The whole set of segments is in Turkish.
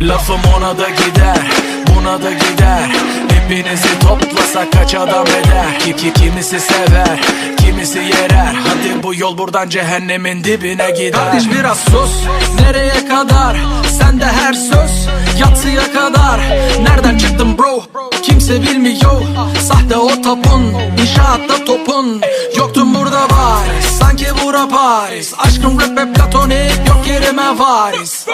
ona da gider Buna da gider. Hepinizi toplasak kaç adam eder? Ki, ki, Kimisi sever Kimisi yerer. Hadi bu yol buradan cehennemin dibine gider. Kardeş biraz sus Nereye kadar? Sende her söz Yatsıya kadar. Nereden çıktın bro? Kimse bilmiyor Sahte o tapun Bura Paris. Aşkım rap ve platonik Yok yerime varis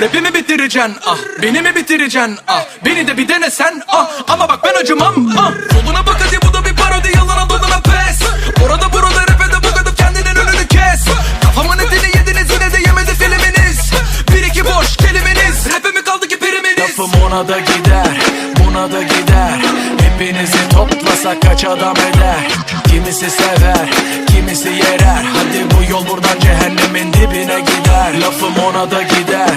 Rapimi bitireceksin ah. Beni mi bitireceksin ah. Beni de bir dene sen ah. Ama bak ben acımam ah. Yoluna bak hadi bu da bir parodi. Yalana dolana pes. Orada burada rap'e de bu kadar kendinin önünü kes. Kafamın etini yediniz yine de yemedi filminiz Bir iki boş kelimeniz. Rap'e mi kaldı ki priminiz Lafım ona da gider Buna da gider. Hepinizi toplasak kaç adam eder? Kimisi sever Kimisi yerer. Hadi bu yol buradan cehennemin dibine gider. Lafım ona da gider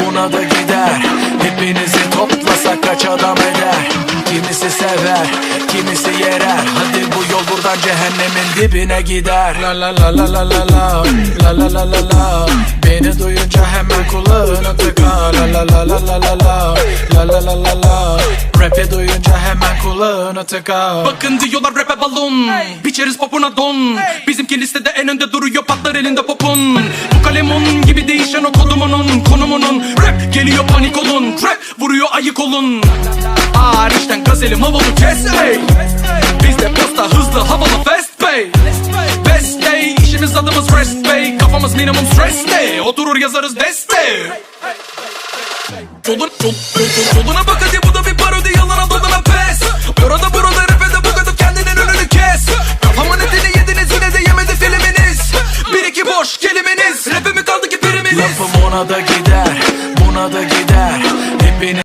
Buna da gider. Hepinizi toplasak kaç adam eder? Kimisi sever cehennemin dibine gider La la la la la la la La la la la la Beni duyunca hemen kulağına tıka La la la la la la la La la la la la Rap'i duyunca hemen kulağına tıka Bakın diyorlar rap'e balon Biçeriz popuna don Bizimki listede en önde duruyor patlar elinde popun Bu kalemun gibi değişen o kodumunun Konumunun Rap geliyor panik olun Rap vuruyor ayık olun Hariçten gazelim havalı kes ey Bizde posta hızlı Kafamız minimum stress day Oturur yazarız deste. Yolun, yol, yol, yoluna bak hadi bu da bir parodi yalana dolana pes. Orada burada rap'e de bu kadar kendinin önünü kes. Kafamın etini yediniz yine de yemedi filminiz Bir iki boş kelimeniz. Rap'e mi kaldı ki priminiz Lafım ona da gider Buna da gider. Hepiniz